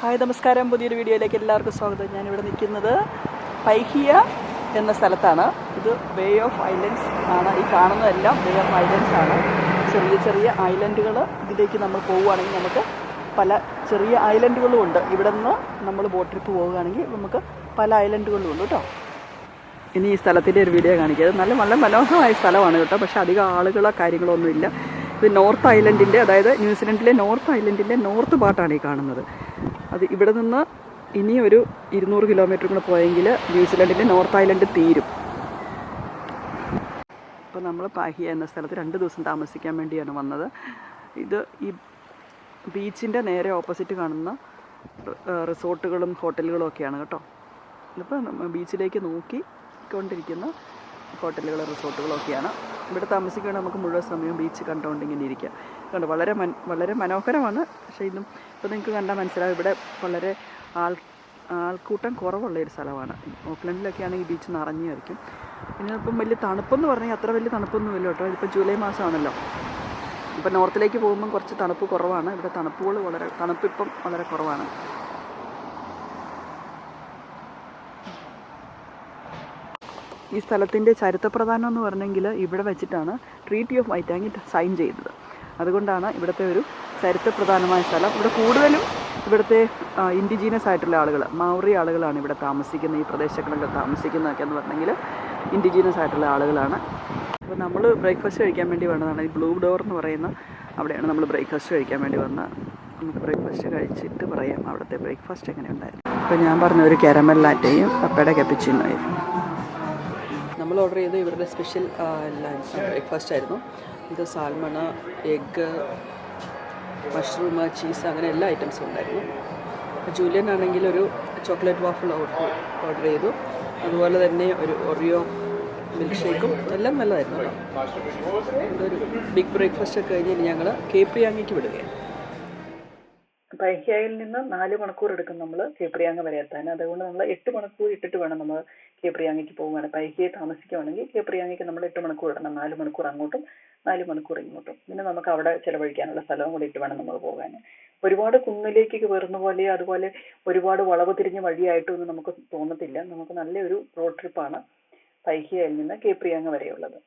Hi നമസ്കാരം. പുതിയൊരു വീഡിയോയിലേക്ക് എല്ലാവർക്കും സ്വാഗതം. ഞാനിവിടെ നിൽക്കുന്നത് പൈഹിയ എന്ന സ്ഥലത്താണ്. ഇത് ബേ ഓഫ് ഐലൻഡ്സ് ആണ്. ഈ കാണുന്നതെല്ലാം ബേ ഓഫ് ഐലൻഡ്സ് ആണ്. ചെറിയ ചെറിയ ഐലൻഡുകൾ ഇതിലേക്ക് നമ്മൾ പോവുകയാണെങ്കിൽ നമുക്ക് പല ചെറിയ ഐലൻഡുകളും ഉണ്ട്. ഇവിടെ നിന്ന് നമ്മൾ ബോട്ട് ട്രിപ്പ് പോവുകയാണെങ്കിൽ നമുക്ക് പല ഐലൻഡുകളും ഉണ്ട് കേട്ടോ. ഇനി ഈ സ്ഥലത്തിന്റെ ഒരു വീഡിയോ കാണിക്കുക നല്ല നല്ല മനോഹരമായ സ്ഥലമാണ് കേട്ടോ. പക്ഷേ അധികം ആളുകളോ കാര്യങ്ങളോ ഒന്നുമില്ല. ഇത് നോർത്ത് ഐലൻഡിന്റെ അതായത് ന്യൂസിലൻഡിലെ നോർത്ത് ഐലൻഡിന്റെ നോർത്ത് പാർട്ടാണ് ഈ കാണുന്നത്. അത് ഇവിടെ നിന്ന് ഇനി ഒരു ഇരുന്നൂറ് കിലോമീറ്റർ കൂടെ പോയെങ്കിൽ ന്യൂസിലൻഡിന്റെ നോർത്ത് ഐലൻഡ് തീരും. അപ്പോൾ നമ്മൾ പാഹിയ എന്ന സ്ഥലത്ത് രണ്ട് ദിവസം താമസിക്കാൻ വേണ്ടിയാണ് വന്നത്. ഇത് ഈ ബീച്ചിന്റെ നേരെ ഓപ്പോസിറ്റ് കാണുന്ന റിസോർട്ടുകളും ഹോട്ടലുകളും ഒക്കെയാണ് കേട്ടോ. ഇതിപ്പോൾ ബീച്ചിലേക്ക് നോക്കി കൊണ്ടിരിക്കുന്ന ഹോട്ടലുകളും റിസോർട്ടുകളും ഒക്കെയാണ്. ഇവിടെ താമസിക്കുകയാണെങ്കിൽ നമുക്ക് മുഴുവൻ സമയവും ബീച്ച് കണ്ടുകൊണ്ട് ഇങ്ങനെ ഇരിക്കാം. കണ്ടോ വളരെ മൻ വളരെ മനോഹരമാണ്. പക്ഷേ ഇന്നും ഇപ്പോൾ നിങ്ങൾക്ക് കണ്ടാൽ മനസ്സിലാവും ഇവിടെ വളരെ ആൾ ആൾക്കൂട്ടം കുറവുള്ള ഒരു സ്ഥലമാണ്. ഓക്ലൻഡിലൊക്കെ ആണെങ്കിൽ ബീച്ച് നിറഞ്ഞായിരിക്കും പിന്നെ ഇപ്പം വലിയ തണുപ്പെന്ന് പറഞ്ഞാൽ അത്ര വലിയ തണുപ്പൊന്നുമില്ല കേട്ടോ. ഇതിപ്പോൾ ജൂലൈ മാസമാണല്ലോ. ഇപ്പം നോർത്തിലേക്ക് പോകുമ്പം കുറച്ച് തണുപ്പ് കുറവാണ്. ഇവിടെ തണുപ്പുകൾ വളരെ തണുപ്പ് ഇപ്പം വളരെ കുറവാണ്. ഈ സ്ഥലത്തിന്റെ ചരിത്രപ്രധാനം എന്ന് പറഞ്ഞെങ്കിൽ ഇവിടെ വെച്ചിട്ടാണ് ട്രീറ്റി ഓഫ് വൈറ്റാങ്ങി സൈൻ ചെയ്തത്. അതുകൊണ്ടാണ് ഇവിടുത്തെ ഒരു ചരിത്രപ്രധാനമായ സ്ഥലം. ഇവിടെ കൂടുതലും ഇവിടുത്തെ ഇൻഡിജീനസ് ആയിട്ടുള്ള ആളുകൾ മാവറി ആളുകളാണ് ഇവിടെ താമസിക്കുന്നത് ഈ പ്രദേശങ്ങളിലൊക്കെ താമസിക്കുന്നതൊക്കെ എന്ന് പറഞ്ഞെങ്കിൽ ഇൻഡിജീനസ് ആയിട്ടുള്ള ആളുകളാണ്. അപ്പോൾ നമ്മൾ ബ്രേക്ക്ഫാസ്റ്റ് കഴിക്കാൻ വേണ്ടി വന്നതാണ്. ഈ ബ്ലൂ ഡോർ എന്ന് പറയുന്ന അവിടെയാണ് നമ്മൾ ബ്രേക്ക്ഫാസ്റ്റ് കഴിക്കാൻ വേണ്ടി വന്നത് നമുക്ക് ബ്രേക്ക്ഫാസ്റ്റ് കഴിച്ചിട്ട് പറയാം അവിടുത്തെ ബ്രേക്ക്ഫാസ്റ്റ് എങ്ങനെ ഉണ്ടായിരുന്നു അപ്പോൾ ഞാൻ പറഞ്ഞ ഒരു കാരമൽ ലാറ്റയും പപ്പയുടെ കപ്പിച്ചിനോയും ഓർഡർ ചെയ്ത് ഇവരുടെ സ്പെഷ്യൽ ലഞ്ച് ബ്രേക്ക്ഫാസ്റ്റ് ആയിരുന്നു. ഇത് സാൽമൺ എഗ്ഗ് മഷ്റൂം ചീസ് അങ്ങനെ എല്ലാ ഐറ്റംസും ഉണ്ടായിരുന്നു. ജൂലിയൻ ആണെങ്കിൽ ഒരു ചോക്ലേറ്റ് വാഫിൾ ഓർഡർ ചെയ്തു. അതുപോലെ തന്നെ ഒരു ഒറിയോ മിൽക്ക് ഷേക്കും എല്ലാം നല്ലതായിരുന്നു. ഒരു ബിഗ് ബ്രേക്ക്ഫാസ്റ്റ് ഒക്കെ കഴിഞ്ഞ് ഞങ്ങൾ കേപ്രിയാങ്ങിക്ക് വിടുകയാണ്. പൈഹ്യയിൽ നിന്ന് നാല് മണിക്കൂർ എടുക്കും നമ്മൾ കേപ്രിയാങ്ങ വരെ എത്താൻ. അതുകൊണ്ട് നമ്മൾ എട്ട് മണിക്കൂർ ഇട്ടിട്ട് വേണം നമ്മൾ കേപ്രിയാങ്ങിക്ക് പോകുവാണ് പൈഹ്യയെ താമസിക്കുവാണെങ്കിൽ കേപ്രിയാങ്ങിക്ക് നമ്മൾ എട്ട് മണിക്കൂർ ഇടണം. നാല് മണിക്കൂർ അങ്ങോട്ടും നാല് മണിക്കൂർ ഇങ്ങോട്ടും. പിന്നെ നമുക്ക് അവിടെ ചിലവഴിക്കാനുള്ള സ്ഥലവും കൂടി ഇട്ട് വേണം നമ്മൾ പോകാൻ ഒരുപാട് കുന്നിലേക്ക് കയറുന്ന പോലെ അതുപോലെ ഒരുപാട് വളവ് തിരിഞ്ഞ വഴിയായിട്ടൊന്നും നമുക്ക് തോന്നത്തില്ല. നമുക്ക് നല്ലൊരു റോഡ് ട്രിപ്പാണ് പൈഹ്യയിൽ നിന്ന് കേപ്രിയാങ്ങ വരെയുള്ളത്.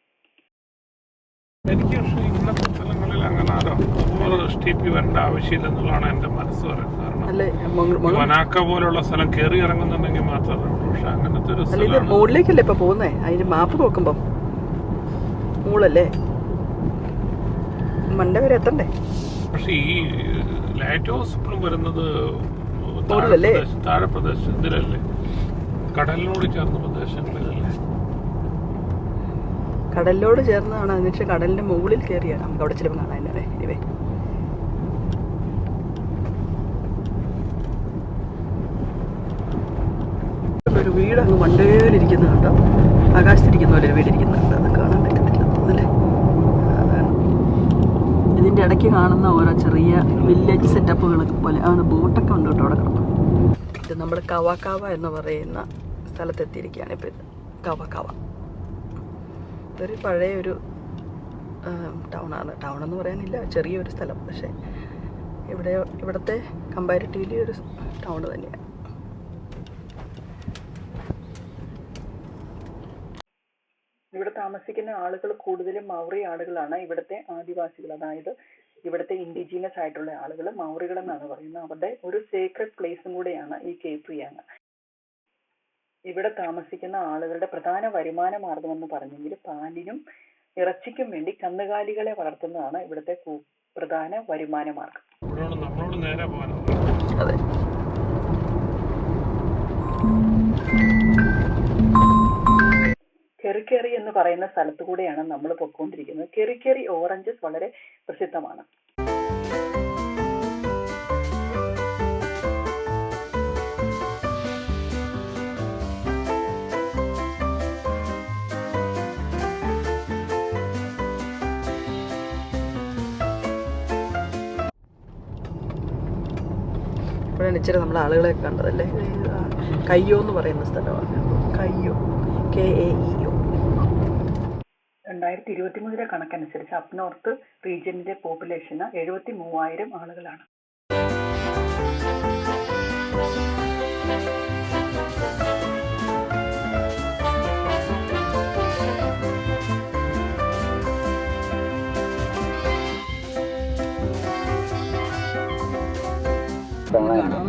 എനിക്ക് ഇന്നത്തെ സ്ഥലങ്ങളിൽ അങ്ങനെ ആരോ ഓവർ സ്റ്റീപ്പി ആവശ്യമില്ല ആവശ്യമില്ലെന്നുള്ളതാണ് എന്റെ മനസ്സ് പറയുന്നത്. കാരണം മനാക്ക പോലുള്ള സ്ഥലം കയറി ഇറങ്ങുന്നുണ്ടെങ്കിൽ മാത്രമേ ഉള്ളൂ. പക്ഷെ അങ്ങനത്തെ ഒരു സ്ഥലമാണ് മുകളിലേക്കല്ലേ ഇപ്പൊ പോകുന്നേ? അതിന് മാപ്പ് നോക്കുമ്പോ. മുകളല്ലേ? മണ്ട വരെ എത്തണ്ടേ? പക്ഷെ ഈ ലൈറ്റ് ഹൗസ് ഇപ്പോഴും വരുന്നത് താഴെ? പ്രദേശ- പ്രദേശത്തിലല്ലേ? കടലിനോട് ചേർന്ന പ്രദേശങ്ങളിലല്ലേ? കടലിനോട് ചേർന്നതാണ്. അതിനുശേഷം കടലിന്റെ മുകളിൽ കയറിയാണ് നമുക്ക് അവിടെ ചിലപ്പോൾ കാണാനല്ലേ ഒരു വീട് അങ്ങ് മണ്ടേലിരിക്കുന്ന കണ്ടോ? ആകാശത്തിരിക്കുന്ന പോലെ ഒരു കണ്ടോ? അത് കാണാൻ പറ്റത്തില്ല അല്ലേ. ഇതിന്റെ ഇടയ്ക്ക് കാണുന്ന ഓരോ ചെറിയ വില്ലേജ് സെറ്റപ്പുകൾ പോലെ. അവന് ബോട്ടൊക്കെ ഉണ്ട് കേട്ടോ അവിടെ കിടന്നു ഇത് നമ്മുടെ കവാക്കാവ എന്ന് പറയുന്ന സ്ഥലത്തെത്തിയിരിക്കുകയാണ് ഇപ്പോൾ ഇത്. കവാക്കാവ ഇതൊരു പഴയ ഒരു ടൗണാണ് ടൗൺ എന്ന് പറയാനില്ല ചെറിയൊരു സ്ഥലം. പക്ഷേ ഇവിടെ ഇവിടുത്തെ കമ്പാരിറ്റീവ്ലി ഒരു ടൗൺ തന്നെയാണ് ഇവിടെ താമസിക്കുന്ന ആളുകൾ കൂടുതലും മൗറി ആളുകളാണ് ഇവിടുത്തെ ആദിവാസികൾ. അതായത് ഇവിടുത്തെ ഇൻഡിജീനസ് ആയിട്ടുള്ള ആളുകൾ മൗറികൾ എന്നാണ് പറയുന്നത്. അവരുടെ ഒരു സേക്രഡ് പ്ലേസും കൂടെയാണ് ഈ കേപ്രിയാങ് ഇവിടെ താമസിക്കുന്ന ആളുകളുടെ പ്രധാന വരുമാന മാർഗം എന്ന് പറഞ്ഞെങ്കിൽ പാലിനും ഇറച്ചിക്കും വേണ്ടി കന്നുകാലികളെ വളർത്തുന്നതാണ് ഇവിടുത്തെ പ്രധാന വരുമാന മാർഗം നമ്മളോട് നേരെ കെറിക്കേറി എന്ന് പറയുന്ന സ്ഥലത്തു കൂടെയാണ് നമ്മൾ പൊക്കോണ്ടിരിക്കുന്നത്. കെറിക്കേറി ഓറഞ്ചസ് വളരെ പ്രസിദ്ധമാണ്. ഇപ്പോഴാണ് ഇച്ചിരി നമ്മൾ ആളുകളെ കണ്ടതല്ലേ? കയ്യോ എന്ന് പറയുന്ന സ്ഥലമാണ്. കയ്യോ. കെ എ ഇ രണ്ടായിരത്തി ഇരുപത്തി മൂന്നിലെ കണക്കനുസരിച്ച് അപ് നോർത്ത് റീജിയനിലെ പോപ്പുലേഷന് എഴുപത്തി മൂവായിരം ആളുകളാണ്. കാണാനുണ്ട്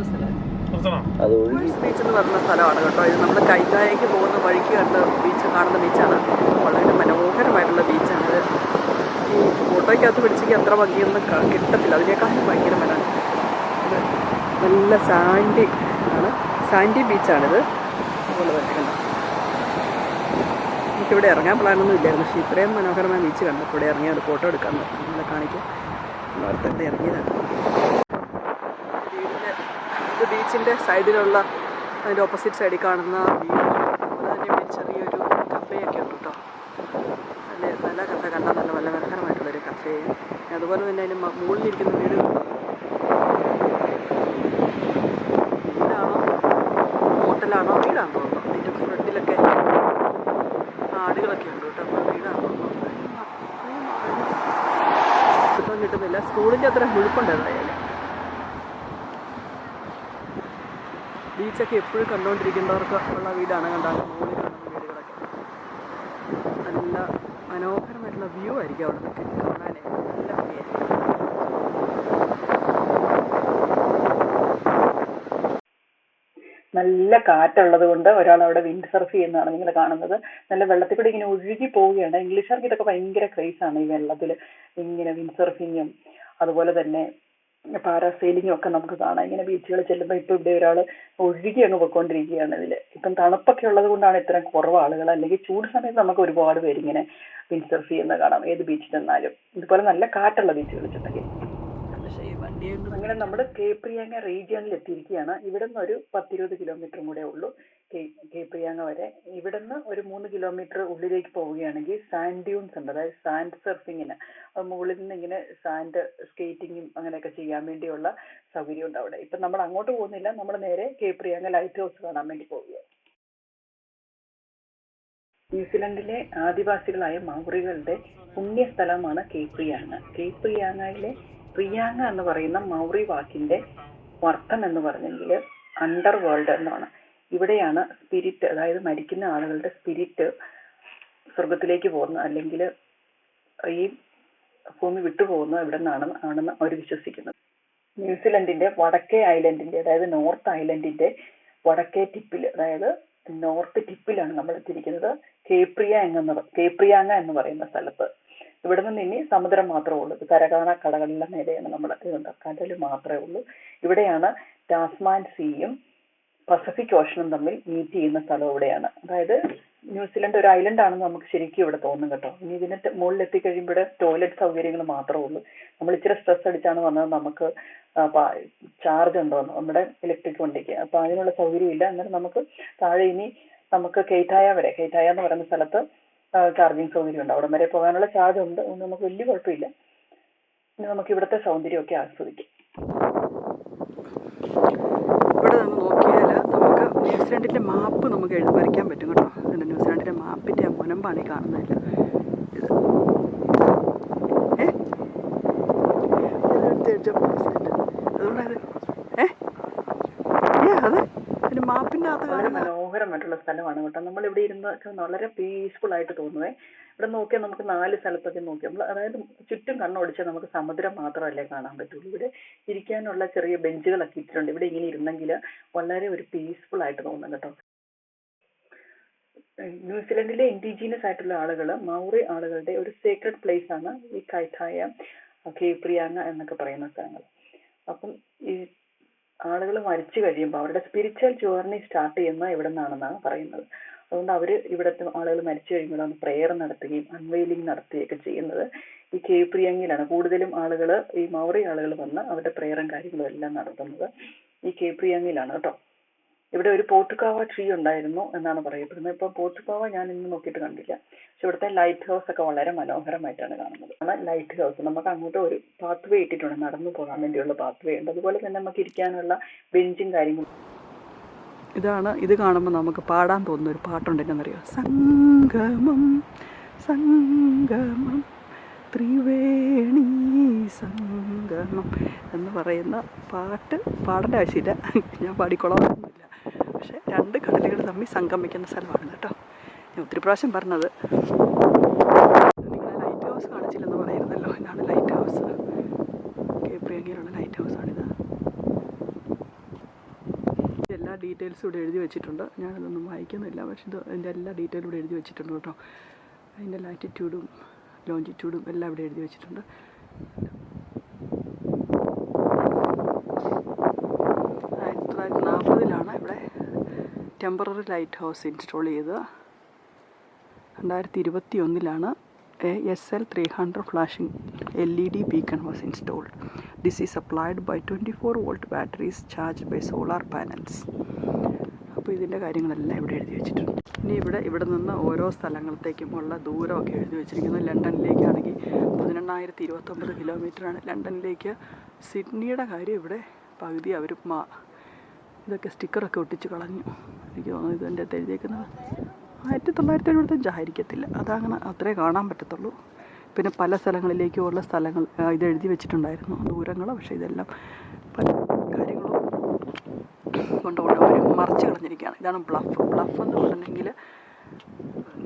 അത് ഒഴുകി ബീച്ച് എന്ന് പറഞ്ഞ സ്ഥലമാണ് കേട്ടോ. ഇത് നമ്മൾ കൈകായക്ക് പോകുന്ന വഴിക്ക് കണ്ട ബീച്ച് കാണുന്ന ബീച്ചാണ് വളരെ മനോഹരമായിട്ടുള്ള ബീച്ചാണിത് ഈ ഫോട്ടോയ്ക്കകത്ത് പിടിച്ചെങ്കിൽ അത്ര ഭംഗിയൊന്നും കിട്ടത്തില്ല. അതിനേക്കാളും ഭയങ്കര മനോഹരം. നല്ല സാൻഡി ആണ്. സാൻഡി ബീച്ചാണിത് അതുപോലെ തന്നെ കണ്ടോ. എനിക്കിവിടെ ഇറങ്ങാൻ പ്ലാനൊന്നും ഇല്ലായിരുന്നു. പക്ഷേ ഇത്രയും മനോഹരമായ ബീച്ച് കണ്ടപ്പോൾ ഇവിടെ ഇറങ്ങിയ ഒരു ഫോട്ടോ എടുക്കാൻ നമ്മളെ കാണിക്കും നേരത്തെ ഇറങ്ങിയതാണ്. ഇത് ബീച്ചിന്റെ സൈഡിലുള്ള അതിന്റെ ഓപ്പോസിറ്റ് സൈഡിൽ കാണുന്ന അതുപോലെ തന്നെ ചെറിയൊരു കഫേയൊക്കെ ഉണ്ട് കേട്ടോ. നല്ല നല്ല കഫ. കണ്ടാൽ നല്ല നല്ല മനോഹരമായിട്ടുള്ളൊരു കഫേ. അതുപോലെ തന്നെ അതിന്റെ മുകളിലിരിക്കുന്ന വീട്? വീടാണോ? ഹോട്ടലാണോ? വീടാണോ തോന്നുന്നു. അതിന്റെ ഫ്രണ്ടിലൊക്കെ ആടുകളൊക്കെ ഉണ്ട് കേട്ടോ. അപ്പോൾ വീടാണോ തോന്നുന്നു. കിട്ടുന്നില്ല. സ്കൂളിന്റെ അത്ര മുഴുപ്പുണ്ട് ബീച്ചൊക്കെ എപ്പോഴും കണ്ടുകൊണ്ടിരിക്കുന്നവർക്ക് ഉള്ള വീടാണ് കണ്ടാൽ മുകളിൽ കാണുന്ന വീടുകളൊക്കെ. നല്ല മനോഹരമായിട്ടുള്ള വ്യൂ ആയിരിക്കും അവിടെ നിൽക്കുക കാണാനേ നല്ല നല്ല കാറ്റുള്ളത് കൊണ്ട് ഒരാൾ അവിടെ വിൻഡ് സർഫ് ചെയ്യുന്നതാണ് നിങ്ങൾ കാണുന്നത്. നല്ല വെള്ളത്തിൽ കൂടി ഇങ്ങനെ ഒഴുകി പോവുകയാണ്. ഇംഗ്ലീഷുകാർക്ക് ഇതൊക്കെ ഭയങ്കര ആണ് ഈ വെള്ളത്തിൽ ഇങ്ങനെ വിൻഡ് സർഫിങ്ങും അതുപോലെ തന്നെ പാരാസെയിലിങ്ങും ഒക്കെ നമുക്ക് കാണാം. ഇങ്ങനെ ബീച്ചുകളിൽ ചെല്ലുമ്പോൾ ഇപ്പോൾ ഇവിടെ ഒരാൾ ഒഴുകി അങ്ങ് പോയിക്കൊണ്ടിരിക്കുകയാണ് ഇതിൽ ഇപ്പം തണുപ്പൊക്കെ ഉള്ളത് കൊണ്ടാണ് ഇത്രയും കുറവ് ആളുകൾ അല്ലെങ്കിൽ ചൂട് സമയത്ത് നമുക്ക് ഒരുപാട് പേര് ഇങ്ങനെ വിൻസർഫ് ചെയ്യുന്ന കാണാം. ഏത് ബീച്ചിൽ ചെന്നാലും. ഇതുപോലെ നല്ല കാറ്റുള്ള ബീച്ചുകളിൽ ചെന്നെങ്കിൽ. അങ്ങനെ നമ്മൾ കേപ്രിയാങ്ങ റീജിയണിൽ എത്തിയിരിക്കുകയാണ്. ഇവിടെ നിന്ന് ഒരു പത്തിരുപത് കിലോമീറ്ററും കൂടെ ഉള്ളൂ. കേ- കേപ്രിയാങ്ങ വരെ ഇവിടുന്ന് ഒരു മൂന്ന് കിലോമീറ്റർ ഉള്ളിലേക്ക് പോവുകയാണെങ്കിൽ സാൻഡ് ഡ്യൂൺസ് ഉണ്ട്. അതായത് സാൻഡ് സർഫിങ്ങിന് മുകളിൽ നിന്ന് ഇങ്ങനെ സാൻഡ് സ്കേറ്റിങ്ങും അങ്ങനെയൊക്കെ ചെയ്യാൻ വേണ്ടിയുള്ള സൗകര്യം ഉണ്ട് അവിടെ. ഇപ്പം നമ്മൾ അങ്ങോട്ട് പോകുന്നില്ല. നമ്മൾ നേരെ കേപ്രിയാങ്ങ ലൈറ്റ് ഹൗസ് കാണാൻ വേണ്ടി പോവുകയാണ്. ന്യൂസിലൻഡിലെ ആദിവാസികളായ മൗറികളുടെ പുണ്യ സ്ഥലമാണ് കേപ്രിയാങ്ങ കേപ്രിയാങ്ങയിലെ പ്രിയാങ്ങ എന്ന് പറയുന്ന മൗറി വാക്കിന്റെ വർത്തം എന്ന് പറഞ്ഞെങ്കിൽ അണ്ടർ വേൾഡ് എന്നാണ്. ഇവിടെയാണ് സ്പിരിറ്റ് അതായത് മരിക്കുന്ന ആളുകളുടെ സ്പിരിറ്റ് സ്വർഗത്തിലേക്ക് പോകുന്നത്. അല്ലെങ്കിൽ ഈ ഭൂമി വിട്ടുപോകുന്നത് ഇവിടെ നിന്നാണ് ആണെന്ന് അവർ വിശ്വസിക്കുന്നത്. ന്യൂസിലൻഡിന്റെ വടക്കേ ഐലൻഡിന്റെ അതായത് നോർത്ത് ഐലൻഡിന്റെ വടക്കേ ടിപ്പിൽ അതായത് നോർത്ത് ടിപ്പിലാണ് നമ്മൾ എത്തിയിരിക്കുന്നത്. കേപ്രിയ എന്ന കേപ്രിയാങ്ങ എന്ന് പറയുന്ന സ്ഥലത്ത്. ഇവിടെ നിന്ന് ഇനി സമുദ്രം മാത്രമേ ഉള്ളൂ. കരകാണ കടകളിലെ നേരെയാണ് നമ്മൾ കടൽ മാത്രമേ ഉള്ളൂ. ഇവിടെയാണ് ടാസ്മാൻ സീയും പസഫിക് ഓഷനും തമ്മിൽ മീറ്റ് ചെയ്യുന്ന സ്ഥലം ഇവിടെയാണ് അതായത് ന്യൂസിലൻഡ് ഒരു ഐലൻഡ് ആണെന്ന് നമുക്ക് ശരിക്കും ഇവിടെ തോന്നും കേട്ടോ. ഇനി ഇതിന് മുകളിൽ എത്തിക്കഴിയുമ്പോൾ ടോയ്ലറ്റ് സൗകര്യങ്ങൾ മാത്രമേ ഉള്ളൂ. നമ്മൾ ഇച്ചിരി സ്ട്രെസ് അടിച്ചാണ് വന്നത്. നമുക്ക് ചാർജ് ഉണ്ടോ? എന്ന് നമ്മുടെ ഇലക്ട്രിക് വണ്ടിക്ക്. അപ്പൊ അതിനുള്ള സൗകര്യം ഇല്ല. അന്നേരം നമുക്ക് താഴെ ഇനി നമുക്ക് കെയ്റ്റായ വരെ കെയ്റ്റായ എന്ന് പറയുന്ന സ്ഥലത്ത് ചാർജിങ് സൗകര്യം ഉണ്ട്. അവിടം വരെ പോകാനുള്ള ചാർജ് ഉണ്ട്. നമുക്ക് വലിയ കുഴപ്പമില്ല. നമുക്ക് ഇവിടുത്തെ സൗന്ദര്യമൊക്കെ ആസ്വദിക്കാം ഇവിടെ നിന്ന് നോക്കിയാൽ നമുക്ക് ന്യൂസിലാൻഡിന്റെ മാപ്പ് നമുക്ക് എഴുതി വരയ്ക്കാൻ പറ്റും കേട്ടോ. അതിന്റെ ന്യൂസിലാൻഡിന്റെ മാപ്പിന്റെ ആ മുനമ്പാണ് ഈ കാണുന്നില്ല ഇത്. അതുകൊണ്ടത് ഏ? അതെ? പിന്നെ മാപ്പിന്റെ അകത്ത് വളരെ മനോഹരമായിട്ടുള്ള സ്ഥലമാണ് കേട്ടോ. നമ്മൾ ഇവിടെ ഇരുന്ന് വളരെ പീസ്ഫുൾ ആയിട്ട് തോന്നുവേ. ഇവിടെ നോക്കിയാൽ നമുക്ക് നാല് സ്ഥലത്തൊക്കെ നോക്കി. നമ്മൾ അതായത് ചുറ്റും കണ്ണോടിച്ചാൽ നമുക്ക് സമുദ്രം മാത്രമല്ലേ കാണാൻ പറ്റുള്ളൂ. ഇവിടെ ഇരിക്കാനുള്ള ചെറിയ ബെഞ്ചുകളൊക്കെ ഇട്ടിട്ടുണ്ട്. ഇവിടെ ഇങ്ങനെ ഇരുന്നെങ്കിൽ വളരെ ഒരു പീസ്ഫുൾ ആയിട്ട് തോന്നും കേട്ടോ. ന്യൂസിലൻഡിലെ ഇൻഡിജീനിയസ് ആയിട്ടുള്ള ആളുകൾ മൗറി ആളുകളുടെ ഒരു സേക്രഡ് പ്ലേസ് ആണ് ഈ കൈത്തായ കേപ്രിയാങ്ങ എന്നൊക്കെ പറയുന്ന സ്ഥലങ്ങൾ. അപ്പം ഈ ആളുകൾ മരിച്ചു കഴിയുമ്പോൾ അവരുടെ സ്പിരിച്വൽ ജേർണി സ്റ്റാർട്ട് ചെയ്യുന്നത് ഇവിടെ നിന്നാണെന്നാണ് പറയുന്നത്. അതുകൊണ്ട് അവർ ഇവിടുത്തെ ആളുകൾ മരിച്ചു കഴിയുമ്പോൾ ഒന്ന് പ്രെയർ നടത്തുകയും അൺവെയിലിംഗ് നടത്തുകയൊക്കെ ചെയ്യുന്നത് ഈ കേപ്രിയങ്ങിലാണ്. കൂടുതലും ആളുകൾ ഈ മൗറി ആളുകൾ വന്ന് അവരുടെ പ്രെയറും കാര്യങ്ങളും എല്ലാം നടത്തുന്നത് ഈ കേപ്രിയങ്ങിലാണ് കേട്ടോ. ഇവിടെ ഒരു പോത്തുകാവ ട്രീ ഉണ്ടായിരുന്നു എന്നാണ് പറയപ്പെടുന്നത്. ഇപ്പൊ പോത്തുകാവ ഞാൻ ഇന്ന് നോക്കിയിട്ട് കണ്ടില്ല. പക്ഷെ ഇവിടുത്തെ ലൈറ്റ് ഹൗസ് ഒക്കെ വളരെ മനോഹരമായിട്ടാണ് കാണുന്നത്. ആണ് ലൈറ്റ് ഹൗസ് നമുക്ക് അങ്ങോട്ട് ഒരു പാത്ത് വേ ഇട്ടിട്ടുണ്ട്. നടന്നു പോകാൻ വേണ്ടിയുള്ള പാത്ത് വേ ഉണ്ട്. അതുപോലെ തന്നെ നമുക്ക് ഇരിക്കാനുള്ള ബെഞ്ചും കാര്യങ്ങളും. ഇതാണ് ഇത് കാണുമ്പോൾ നമുക്ക് പാടാൻ തോന്നുന്ന ഒരു പാട്ടുണ്ട് എന്നറിയോ? സംഗമം സംഗമം ത്രിവേണി സംഗമം എന്ന് പറയുന്ന പാട്ട് പാടേണ്ട ആവശ്യമില്ല. ഞാൻ പാടിക്കൊള്ളാമൊന്നുമില്ല പക്ഷെ രണ്ട് കടലുകൾ തമ്മിൽ സംഗമിക്കുന്ന സ്ഥലമാണ് കേട്ടോ. ഞാൻ ഒത്തിരി പ്രാവശ്യം പറഞ്ഞത്. നിങ്ങളെ ലൈറ്റ് ഹൗസ് കാണിച്ചില്ലെന്ന് പറയുന്നല്ലോ. ഇതാണ് ലൈറ്റ് ഹൗസ് കേപ്രിയങ്കിലുള്ള ലൈറ്റ് ഹൗസാണിത് ഡീറ്റെയിൽസും ഇവിടെ എഴുതി വെച്ചിട്ടുണ്ട്. ഞാനതൊന്നും വായിക്കുന്നില്ല പക്ഷെ ഇത് അതിന്റെ എല്ലാ ഡീറ്റെയിലും ഇവിടെ എഴുതി വെച്ചിട്ടുണ്ട് കേട്ടോ. അതിന്റെ ലാറ്റിറ്റ്യൂഡും ലോഞ്ചിറ്റ്യൂഡും എല്ലാം ഇവിടെ എഴുതി വെച്ചിട്ടുണ്ട് ആയിരത്തി തൊള്ളായിരത്തി നാൽപ്പതിലാണ് ഇവിടെ ടെമ്പററി ലൈറ്റ് ഹൗസ് ഇൻസ്റ്റാൾ ചെയ്തത് രണ്ടായിരത്തി ഇരുപത്തി ഒന്നിലാണ് A S L three hundred flashing L E D beacon was installed this is applied by twenty four volt batteries charge by solar panels അപ്പോൾ ഇതിന്റെ കാര്യങ്ങളെല്ലാം ഇവിടെ എഴുതി വെച്ചിട്ടുണ്ട്. ഇനി ഇവിടെ ഇവിടെ നിന്ന് ഓരോ സ്ഥലങ്ങളത്തേക്കും ഉള്ള ദൂരമൊക്കെ എഴുതി വെച്ചിരിക്കുന്നത് ലണ്ടനിലേക്കാണെങ്കിൽ പതിനെണ്ണായിരത്തി ഇരുപത്തൊമ്പത് കിലോമീറ്ററാണ്. ലണ്ടനിലേക്ക് സിഡ്നിയുടെ കാര്യം ഇവിടെ പകുതി അവർ മാ ഇതൊക്കെ സ്റ്റിക്കറൊക്കെ ഒട്ടിച്ച് കളഞ്ഞു. എനിക്ക് തോന്നുന്നു ഇത് അകത്ത് എഴുതിയേക്കുന്നത്? ആയിരത്തി തൊള്ളായിരത്തി എഴുപത്തഞ്ചായിരിക്കത്തില്ല അതങ്ങനെ അത്രേ കാണാൻ പറ്റത്തുള്ളൂ. പിന്നെ പല സ്ഥലങ്ങളിലേക്കും ഉള്ള സ്ഥലങ്ങൾ ഇത് എഴുതി വെച്ചിട്ടുണ്ടായിരുന്നു. ദൂരങ്ങൾ പക്ഷേ ഇതെല്ലാം പല കാര്യങ്ങളും കൊണ്ടുകൊണ്ട് അവർ മറിച്ച് കളഞ്ഞിരിക്കുകയാണ്. ഇതാണ് ബ്ലഫ്. ബ്ലഫ് എന്ന് പറഞ്ഞിട്ടുണ്ടെങ്കിൽ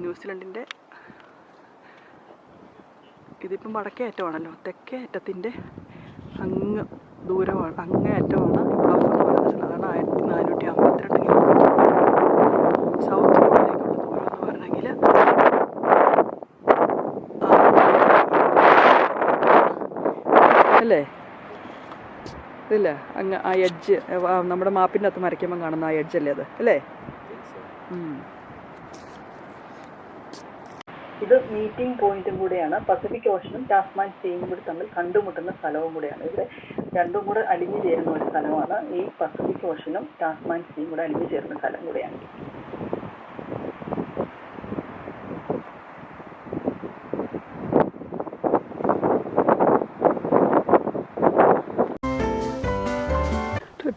ന്യൂസിലൻഡിന്റെ ഇതിപ്പം വടക്കേ അറ്റമാണല്ലോ തെക്കേ അറ്റത്തിന്റെ അങ്ങ് ദൂരമാണ് അങ്ങേ അറ്റമാണ് ബ്ലഫ് എന്ന് പറയുന്ന സ്ഥലം അതാണ് ആയിരത്തി നാനൂറ്റി അമ്പത്തിരണ്ട് കിലോമീറ്റർ സൗത്ത് പോളിലേക്കുള്ള ദൂരം എന്ന് പറഞ്ഞെങ്കിൽ അല്ലേ? ഇതില്ല അങ്ങ് ആ എഡ്ജ് നമ്മുടെ മാപ്പിന്റെ അകത്ത് മരയ്ക്കുമ്പോൾ കാണുന്ന ആ എഡ്ജ് അല്ലേ അത്? അല്ലേ. ഇത് മീറ്റിംഗ് പോയിന്റും കൂടെയാണ്. പസഫിക് ഓഷനും ടാസ്മാൻ സീയും കൂടി തമ്മിൽ കണ്ടുമുട്ടുന്ന സ്ഥലവും കൂടെയാണ്. ഇവിടെ രണ്ടും കൂടെ അലിഞ്ഞു ചേരുന്ന ഒരു സ്ഥലമാണ്. ഈ പസഫിക് ഓഷനും ടാസ്മാൻ സീയും കൂടെ അലിഞ്ഞു ചേരുന്ന സ്ഥലം കൂടെയാണ്.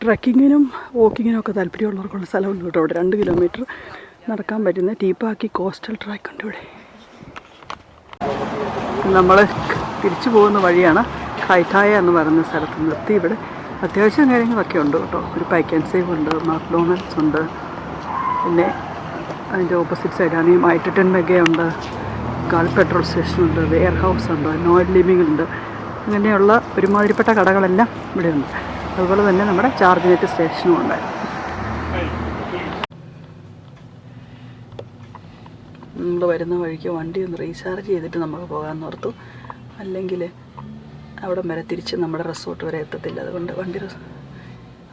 ട്രക്കിങ്ങിനും വാക്കിങ്ങിനും ഒക്കെ താല്പര്യമുള്ളവർക്കുള്ള സ്ഥലമുണ്ട് കേട്ടോ ഇവിടെ രണ്ട് കിലോമീറ്റർ നടക്കാൻ പറ്റുന്ന ടീപ്പാക്കി കോസ്റ്റൽ ട്രാക്ക് ഉണ്ട് ഇവിടെ. നമ്മൾ തിരിച്ചു പോകുന്ന വഴിയാണ് കൈറ്റായ എന്ന് പറയുന്ന സ്ഥലത്ത് നിർത്തി ഇവിടെ. അത്യാവശ്യം കാര്യങ്ങളൊക്കെ ഉണ്ട് കേട്ടോ. ഒരു പാക്ക് ആൻഡ് സേവ് ഉണ്ട് മാക്ഡോണൽഡ്സ് ഉണ്ട്. പിന്നെ അതിന്റെ ഓപ്പോസിറ്റ് സൈഡാണ് ഈ മൈറ്റൻ മെഗയുണ്ട് ഗാൾ പെട്രോൾ സ്റ്റേഷനുണ്ട് വെയർ ഹൗസ് ഉണ്ട് നോയൽ ലിവിംഗ് ഉണ്ട്. അങ്ങനെയുള്ള ഒരുമാതിരിപ്പെട്ട കടകളെല്ലാം ഇവിടെയുണ്ട്. അതുപോലെ തന്നെ നമ്മുടെ ചാർജ് നെറ്റ് സ്റ്റേഷനും ഉണ്ട്. നമ്മൾ വരുന്ന വഴിക്ക് വണ്ടി ഒന്ന് റീചാർജ് ചെയ്തിട്ട് നമുക്ക് പോകാമെന്ന് ഓർത്തു. അല്ലെങ്കിൽ അവിടെ വരെ തിരിച്ച് നമ്മുടെ റിസോർട്ട് വരെ എത്തത്തില്ല. അതുകൊണ്ട് വണ്ടി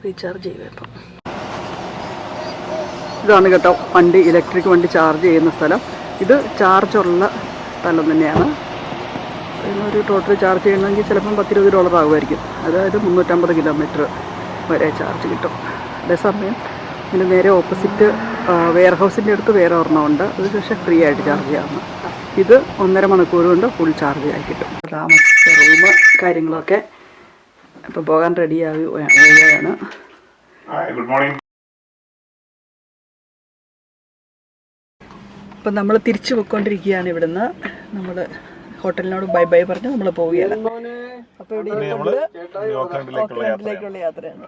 റീചാർജ് ചെയ്യുക ഇപ്പം. ഇതാണ് കേട്ടോ വണ്ടി ഇലക്ട്രിക് വണ്ടി ചാർജ് ചെയ്യുന്ന സ്ഥലം. ഇത് ചാർജുള്ള സ്ഥലം തന്നെയാണ്. ഒരു ടോട്ടൽ ചാർജ് ചെയ്യണമെങ്കിൽ ചിലപ്പം പത്തിരുപത് ഡോളർ ആകുമായിരിക്കും. അതായത് മുന്നൂറ്റമ്പത് കിലോമീറ്റർ വരെ ചാർജ് കിട്ടും. അതേസമയം ഇതിന് നേരെ ഓപ്പോസിറ്റ് വെയർ ഹൗസിന്റെ അടുത്ത് വേറെ ഒരെണ്ണമുണ്ട് അത് പക്ഷേ ഫ്രീ ആയിട്ട് ചാർജ് ചെയ്യാവുന്ന. ഇത് ഒന്നര മണിക്കൂർ കൊണ്ട് ഫുൾ ചാർജ് ആയി കിട്ടും. താമസിച്ച റൂം കാര്യങ്ങളൊക്കെ ഇപ്പോൾ പോകാൻ റെഡിയായി പോവുകയാണ് ഇപ്പം good morning. അപ്പം നമ്മൾ തിരിച്ചു പോയിക്കൊണ്ടിരിക്കുകയാണ് ഇവിടുന്ന്. നമ്മൾ ഹോട്ടലിനോട് ബൈ ബൈ പറഞ്ഞ് നമ്മൾ പോവുകയാണ്. അപ്പോൾ ഇവിടെ യാത്രയാണ്.